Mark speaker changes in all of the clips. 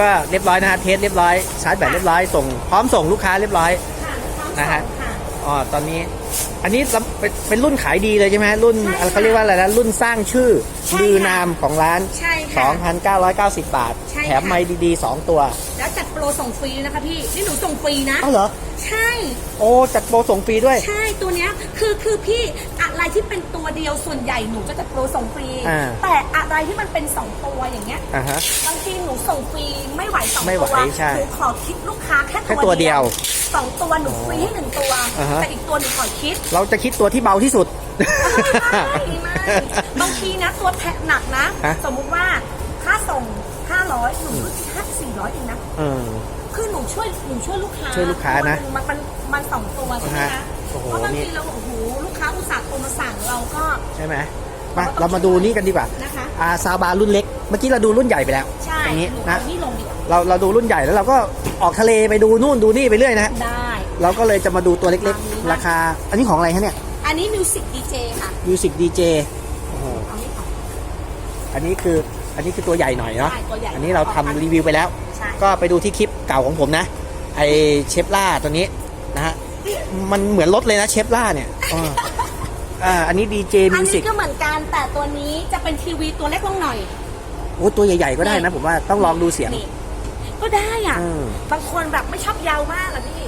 Speaker 1: ก็เรียบร้อยนะฮะเทสเรียบร้อยชาร์จแบตเรียบร้อยส่งพร้อมส่งลูกค้าเรียบร้อย
Speaker 2: ค่ะพร้อม
Speaker 1: นะฮะ
Speaker 2: ส่งค่ะ
Speaker 1: อ๋อตอนนี้ อันนี้เป็นเป็นรุ่นขายดีเลยใช่ไหมฮะรุ่น
Speaker 2: ใช่ค่ะ
Speaker 1: เขาเรียกว่าอะไรนะรุ่นสร้างชื่อ
Speaker 2: ใช่
Speaker 1: ลือ
Speaker 2: ค่ะ
Speaker 1: นามของร้าน
Speaker 2: ใช่ค่ะ
Speaker 1: 2,990 บาท
Speaker 2: ใช่
Speaker 1: แถม
Speaker 2: ค่ะ
Speaker 1: ไมค์ดีๆ 2 ตัว
Speaker 2: แล้วจัดโปรส่งฟรีนะคะพี่ นี่หนูส่งฟรีนะ
Speaker 1: เอ้าเหรอ
Speaker 2: ใช่
Speaker 1: โอ้จัดโปรส่งฟรีด้วย
Speaker 2: ใช่ตัวเนี้ยคือคือพี่อะไรที่เป็นตัวเดียวส่วนใหญ่หนูก็จะโปรส่งฟรี
Speaker 1: อ่า
Speaker 2: แต่อะไรที่มันเป็นสองตัวอย่างเงี้ย
Speaker 1: อ่าฮะ
Speaker 2: บางทีหนูส่งฟรีไม่ไหวสอง
Speaker 1: ไม่ไหว
Speaker 2: ตัว
Speaker 1: ใช่
Speaker 2: หนูขอคิดลูกค้าแค่
Speaker 1: แค่ตัวเดียว
Speaker 2: สองตัวหนูฟรีให้หนึ่งตัว
Speaker 1: อ่าฮะ
Speaker 2: แต่อีกตัวหนูขอคิด
Speaker 1: เราจะคิดตัวที่เบาที่สุด
Speaker 2: ไม่ไม่บางทีนะตัวแทะหนักนะ
Speaker 1: ฮะ
Speaker 2: สมมุติว่าค่าส่ง 500หนูรู้สึ กแค่400เองนะ
Speaker 1: เออ
Speaker 2: คือหนูช่วยหนูช่วยลูกค้า
Speaker 1: ช่วยลูกค้านะ
Speaker 2: มันมันมันสองตัวใช่ไหม
Speaker 1: อ่า
Speaker 2: คะ
Speaker 1: ฮะโอ้โห
Speaker 2: เพราะบาง
Speaker 1: นี่
Speaker 2: ทีเราโอ้โหลูกค้าอุตส่าห์โทรมาสั่งเราก็
Speaker 1: ใช่ไหมมาเรามาดูนี่กันดีกว่า
Speaker 2: นะคะ
Speaker 1: อาซาบารุ่นเล็ก เมื่อกี้เราดูรุ่นใหญ่ไปแล้ว
Speaker 2: ใช่
Speaker 1: ตรงนี้
Speaker 2: หนู
Speaker 1: นะ
Speaker 2: เอานี่ลงดีกว่า
Speaker 1: เราเราดูรุ่นใหญ่แล้วเราก็ออกทะเลไปดูนู่นดูนี่ไปเรื่อยนะฮะ
Speaker 2: ได้
Speaker 1: เราก็เลยจะมาดูตัวเล็ก
Speaker 2: ตามนี้
Speaker 1: ๆ
Speaker 2: นะ
Speaker 1: ราคา อันนี้ของอะไรฮะเนี่ย
Speaker 2: อันนี้มิวสิกดีเจค่ะ
Speaker 1: Music DJ โอ้โห
Speaker 2: เอานี่ก่อน
Speaker 1: อันนี้คืออันนี้คือตัวใหญ่หน่อยเนาะ
Speaker 2: ใช่ตัวใหญ่
Speaker 1: อันนี้เราทำรีวิวไปแล้ว
Speaker 2: ใช่
Speaker 1: ก็ไปดูที่คลิปเก่าของผมนะ ไอเชฟล่าตัวนี้นะฮะ มันเหมือนรถเลยนะเชฟล่าเนี่ยอ่าอ่าอันนี้ DJ
Speaker 2: อัน
Speaker 1: Music
Speaker 2: นี้ก็เหมือนกันแต่ตัวนี้จะเป็นทีวีตัวเล็กลงหน่อย
Speaker 1: โอ้ตัวใหญ่ๆก็ได้นะ ผมว่าต้องลองดูเสียง
Speaker 2: นี่ก็ได้อะ
Speaker 1: อืม
Speaker 2: บางคนแบบไม่ชอบยาวมากอะพี่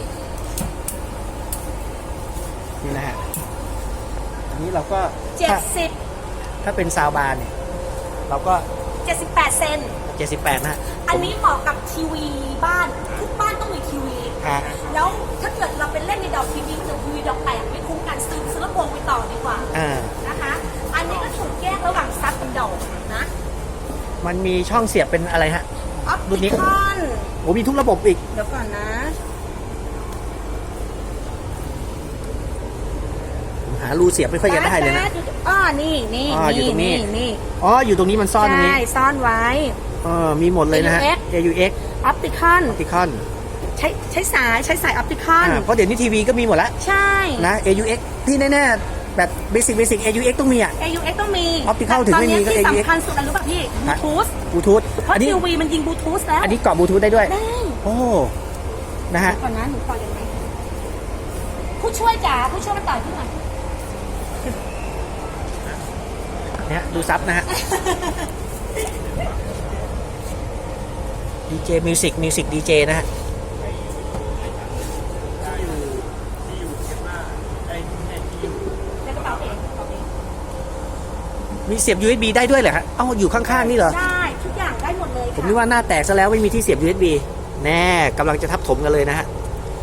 Speaker 1: นี่นะฮะ อันนี้เราก็
Speaker 2: เจ็ด
Speaker 1: ถ้า
Speaker 2: สิบ
Speaker 1: ถ้าเป็นซาวบาร์เนี่ย เราก็
Speaker 2: เจ็ดสิบแปดเซน
Speaker 1: 78นะฮะ
Speaker 2: อันนี้เหมาะกับทีวีบ้าน ทุกบ้านต้องมีทีวี
Speaker 1: ฮะ
Speaker 2: แล้วถ้าเกิดเราไปเล่นในดอกทีวีมันจะทีวีดอกแตกไม่คุ้มกันซื้อซื้อลำโพงไปต่อดีกว่า
Speaker 1: อ่า
Speaker 2: นะคะ อันนี้ก็ถูกแยกระหว่างซับกับดอกนะ
Speaker 1: มันมีช่องเสียบเป็นอะไรฮะ
Speaker 2: ออป
Speaker 1: รุ่นนี้
Speaker 2: ติคอน
Speaker 1: โอ้มีทุกระบบอีก
Speaker 2: เดี๋ยวก่อนนะ
Speaker 1: ผมหารูเสียบไม่ค่อยจะได้เลยนะ
Speaker 2: แป๊บๆอ๋อนี่นี่
Speaker 1: อ๋ออยู่ตรงนี้
Speaker 2: นี่
Speaker 1: อ๋อ อยู่ตรงนี้มันซ่อนตรงนี้
Speaker 2: ใช่ซ่อนไว้
Speaker 1: เออมีหมดเลยนะฮะ
Speaker 2: AUX
Speaker 1: AUX
Speaker 2: ออปติคอน
Speaker 1: ติคอน
Speaker 2: ใช้ใช้สายใช้สายออปติคอน
Speaker 1: อ่าเพราะเดี๋ยวนี้ทีวีก็มีหมดแล้ว
Speaker 2: ใช่
Speaker 1: นะ AUX ที่แน่ๆแบบเบสิกเบสิก AUX ต้องมีอะ
Speaker 2: AUX ต้องมี
Speaker 1: Optical ถึงไม่มีก็
Speaker 2: ตอนนี้ที่
Speaker 1: AUX
Speaker 2: สำคัญสุดอะไรรู้ป่ะพี่บลู
Speaker 1: ฮะ
Speaker 2: ทูธ
Speaker 1: บลูทูธ
Speaker 2: เพราะ
Speaker 1: อันนี้
Speaker 2: ทีวีมันยิงบลูทูธแล้ว
Speaker 1: อันนี้เกาะบลูทูธได้ด้วย
Speaker 2: ได้
Speaker 1: โอ้ นะฮะ
Speaker 2: เดี๋ยวก่อนนะหนูปล่อยยังไงผู้ช่วยจ๋าผู้ช่วยมาต่อยพี่หน่อย
Speaker 1: เนี่ยดูซับนะฮะ DJ Music Music DJ นะฮะ
Speaker 2: ในกระเป๋าเองกระเป๋าเอง
Speaker 1: มีเสียบ USB ได้ด้วยเหรอฮะเอ้าอยู่ข้างๆนี่เหรอ
Speaker 2: ได้ ทุกอย่างได้หมดเลย
Speaker 1: ผมนึกว่าหน้าแตกซะแล้วไม่มีที่เสียบ USB แน่กำลังจะทับถมกันเลยนะฮะ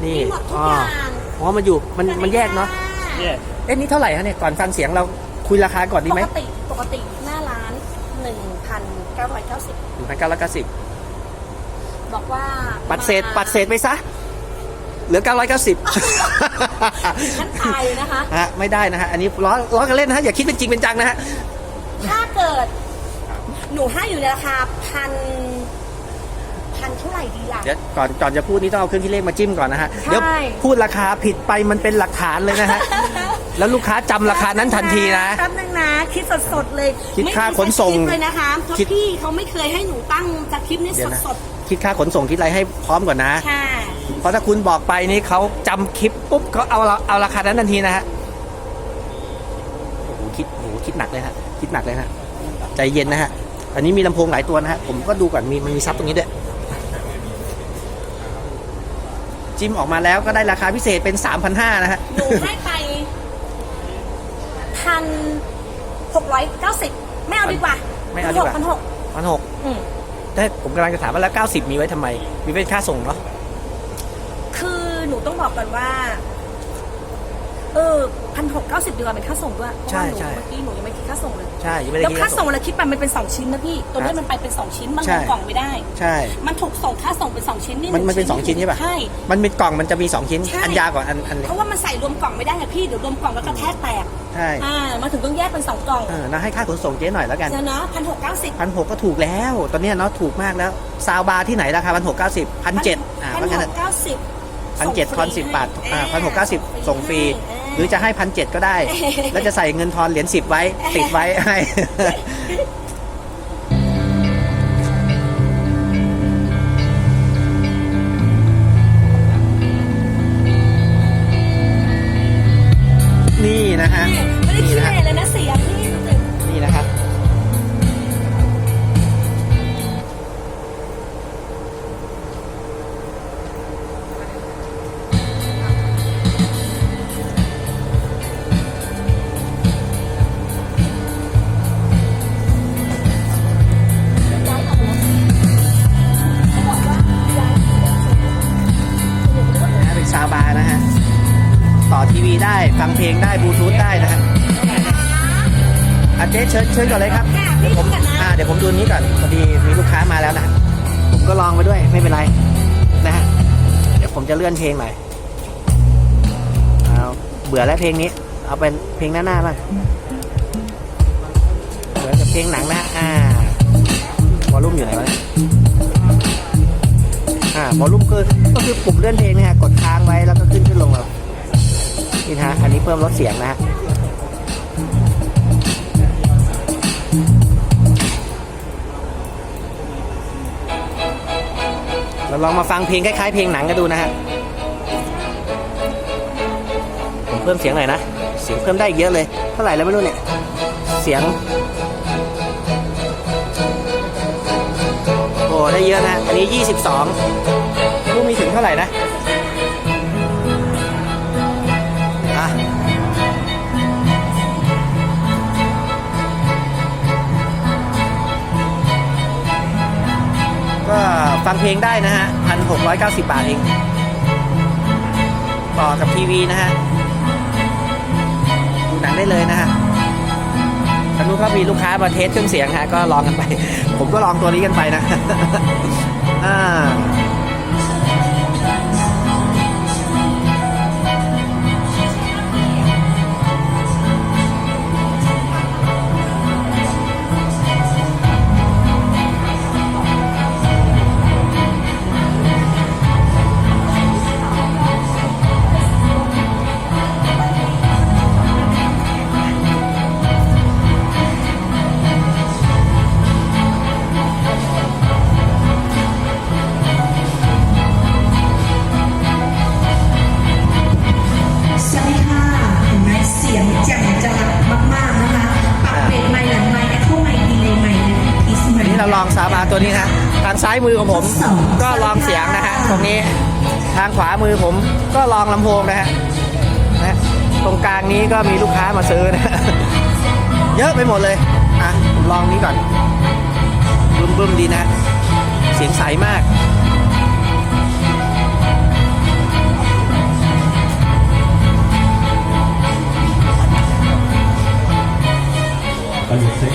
Speaker 1: นี่
Speaker 2: มีหมดทุก
Speaker 1: อ๋อ
Speaker 2: อย่าง
Speaker 1: อ๋อมันอยู่มันมันแยกเนาะ
Speaker 2: แยก
Speaker 1: เอ๊ะนี่เท่าไหร่ฮะเนี่ยก่อนฟังเสียงเราคุยราคาก่อนดี
Speaker 2: ป
Speaker 1: ไหม
Speaker 2: กติปกติหน้าร้านหนึ่งพันเก้าร้อยเก้าสิบ
Speaker 1: หนึ่งพันเก้าร้อยเก้าสิบ
Speaker 2: บอกว่า
Speaker 1: ปัดเศษปัดเศษไปซะ เหลือเก้าร้อยเก้าสิบ
Speaker 2: ฉันตายนะคะ
Speaker 1: ฮะไม่ได้นะฮะ อันนี้ล้อล้อกันเล่นนะฮะ อย่าคิดเป็นจริงเป็นจังนะฮะ
Speaker 2: ถ้าเกิด หนูให้อยู่ในราคาพันพันเท่าไหร่ดีล่ะ
Speaker 1: เดี๋ยวก่อนก่อนจะพูดนี้ต้องเอาเครื่องคิดเลขมาจิ้มก่อนนะฮะ เดี๋ยวพูดราคาผิดไปมันเป็นหลักฐานเลยนะฮะ แล้วลูกค้าจำราคานั้นทันทีนะ
Speaker 2: แป๊บนึงนะ คิดสดๆเลย
Speaker 1: คิด
Speaker 2: ไม่
Speaker 1: ค่าขนส่ง
Speaker 2: คิดเลยนะคะเพราะ
Speaker 1: คิด
Speaker 2: พี่เขาไม่เคยให้หนูตั้งจากคลิปนี้
Speaker 1: เดี๋ยวนะ
Speaker 2: สด
Speaker 1: คิดค่าขนส่งคิดอะไรให้พร้อมก่อนนะ
Speaker 2: ๆค่ะ
Speaker 1: เพราะถ้าคุณบอกไปนี่เขาจำคลิปปุ๊บเขาเอาเราเอาราคานั้นทันทีนะฮะโอ้โหคิดโอ้โหคิดหนักเลยฮะคิดหนักเลยฮะใจเย็นนะฮะอันนี้มีลำโพงหลายตัวนะฮะผมก็ดูก่อนมีมันมีซับตรงนี้ด้วยจิ้มออกมาแล้วก็ได้ราคาพิเศษเป็น3,500นะฮะ
Speaker 2: หนูให้ไปพันหกร้อยเก้าสิบไม่เอาดีกว่า
Speaker 1: ไม่เอาดีกว่า
Speaker 2: พันหก
Speaker 1: พันหก
Speaker 2: อืม
Speaker 1: แต่ผมกำลังจะถามว่าแล้ว 90 มีไว้ทำไม มีไว้ค่าส่งเหรอ
Speaker 2: คือหนูต้องบอกก่อนว่า เออพันหกเก้าสิบดีกว่าเป็นค่าส่งด้วยเพราะ
Speaker 1: ใช่
Speaker 2: ว่าหนู
Speaker 1: ใช่
Speaker 2: เมื่อกี้หนูยังไม่คิดค่าส่งเลย
Speaker 1: ใช่ยังไม่ได้
Speaker 2: แล้ว
Speaker 1: คิด
Speaker 2: ค่า
Speaker 1: ค่า
Speaker 2: ส่
Speaker 1: ส่
Speaker 2: ง
Speaker 1: ง
Speaker 2: เราคิดไปมันเป็นสองชิ้นนะพี่ ตัวนี้มันไปเป็นสองชิ้นมัน
Speaker 1: ใช่
Speaker 2: ลงกล่องไม่ได้
Speaker 1: ใช่
Speaker 2: มันถูกส่งค่าส่งเป็นสองชิ้นนี่
Speaker 1: มันมันเป็นสองชิ้นใช่ปะ
Speaker 2: ใช่
Speaker 1: มันเป็นกล่องมันจะมี2ชิ้น
Speaker 2: ใช่
Speaker 1: อันยาวกว่าอันอันเล็ก
Speaker 2: เพราะว่ามันใส่รวมกล่องไม่ได้ค่ะพี่เดี๋ยวรวมกล่องแล้วก็แทกแตก
Speaker 1: ใช่
Speaker 2: อ่ามันถึงต้องแยกเป็นสองกล่อง
Speaker 1: เออนะให้ค่าขนส่งเจ๊หน่อยแล้วกัน
Speaker 2: เจอเนาะพันหกเก้าสิบ
Speaker 1: พันหกก็ถูกแล้ว ตอนเนี้ยเนาะถูกมากแล้ว ซาวบาร์ที่ไหนราคาพันหกเก้าสิบพันเจ็ดอ่า
Speaker 2: พั
Speaker 1: เพราะ
Speaker 2: น
Speaker 1: งั้น
Speaker 2: หกเก้าสิบ
Speaker 1: พันเจ็ดทอนสิบบาทอ่าพันหกเก้าสิบส่งฟรี หรือจะให้พันเจ็ดก็ได้ แล้วจะใส่เงินทอนเหรียญสิบไว้ติดไว้ให้ ฟังเพลงได้บลูทูธได้นะฮะอาเจ๊เชิญเชิญก่อนเลยครับเดี๋ยวผมอ่าเดี๋ยวผมดูนี้ก่อนพอดีมีลูกค้ามาแล้วนะผมก็ลองไปด้วยไม่เป็นไรนะฮะเดี๋ยวผมจะเลื่อนเพลงหน่อยเอาเบื่อแล้วเพลงนี้ เอาเป็นเพลงหน้าๆบ้างเหมือนกับเพลงหนังนะอ่าวอลลุ่มอยู่ไหนวะอ่าวอลลุ่มคือก็คือปุ่มเลื่อนเพลงนะฮะกดค้างไว้แล้วก็ขึ้นขึ้นลง นี่นะฮะอันนี้เพิ่มลดเสียงนะฮะเราลองมาฟังเพลงคล้ายๆเพลงหนังกันดูนะฮะผมเพิ่มเสียงหน่อยนะ เสียงเพิ่มได้เยอะเลย เท่าไหร่แล้วไม่รู้เนี่ย เสียง โอ้ได้เยอะนะ อันนี้ 22รู้มีถึงเท่าไหร่นะ ฟังเพลงได้นะฮะ1,690บาทเอง ต่อกับทีวีนะฮะ ดูหนังได้เลยนะฮะทางนู้นก็มีลูกค้ามาเทสเครื่องเสียงฮะ ก็ลองกันไป ผมก็ลองตัวนี้กันไปนะ อ่า ตัวนี้นะทางซ้ายมือของผมก็ลองเสียงนะฮะตรงนี้ทางขวามือผมก็ลองลำโพงนะฮะนะตรงกลางนี้ก็มีลูกค้ามาซื้อนะเยอะไปหมดเลยอะผมลองนี้ก่อนบึ้มบึ้มดีนะ เสียงใสมาก
Speaker 3: ก็จะเ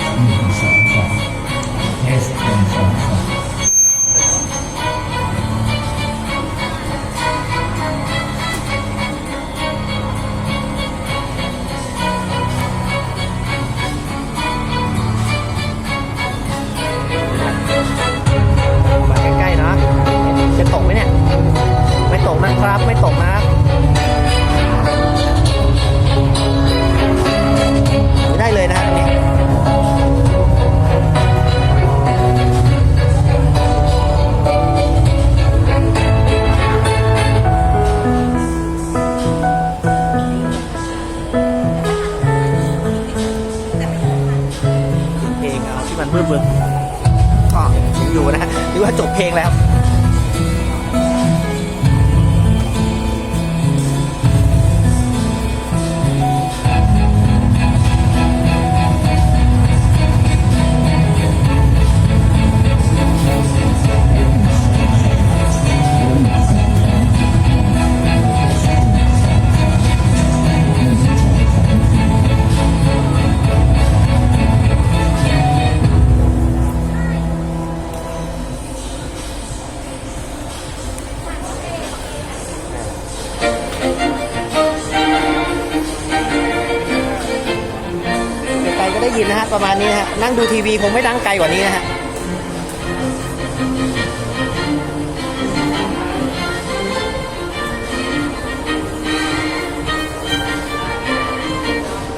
Speaker 3: ป
Speaker 1: ระมาณนี้นะฮะนั่งดูทีวีคงไม่ดังไกลกว่านี้นะฮะ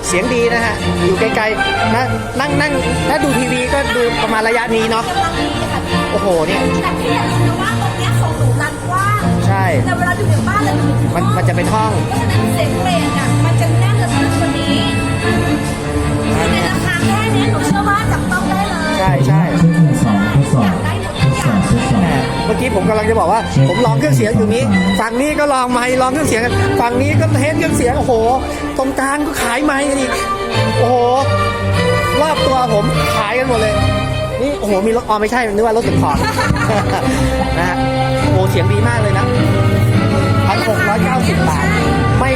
Speaker 1: เสียงดีนะฮะอยู่ไกลๆนะนั่งนั่งถ้าดูทีวีก็ดูประมาณระยะนี้เนาะโอ้โหเนี่ย
Speaker 2: แต่พี่อย่าลืมนะว่าตรงเนี้ยของหนูลานกว้าง
Speaker 1: ใช่
Speaker 2: แต่เวลาอยู่ในบ้านเราอยู่ที่ห้
Speaker 1: มั
Speaker 2: อนง
Speaker 1: มันจะเป็นห้อง
Speaker 2: เพราะฉะนั้นเสียงเพลงอะมันจะแน่นระทึกกว่านี้คือในราคา แค่เนี้ยหนูเชื่อว่าจับต้องได้เลย
Speaker 1: ใช่ใช่
Speaker 3: ทดสอบทดสอบทดสอบทดสอบ
Speaker 1: แหม่เมื่อกี้ผมกำลังจะบอกว่า ผมลองเครื่องเสียงอยู่นี้ ฝั่งนี้ก็ลองไมค์ลองเครื่องเสียงกันฝั่งนี้ก็เทสเครื่องเสียงโอ้โห ตรงกลางก็ขายไมค์กันอีกโอ้โหรอบตัวผมขายกันหมดเลย นี่โอ้โหมีรถอ๋อไม่ใช่นึกว่ารถติดขอร์ดนะฮะโอ้โหเสียงดีมากเลยนะพันหกร้อยเก้าสิบบาท ไม่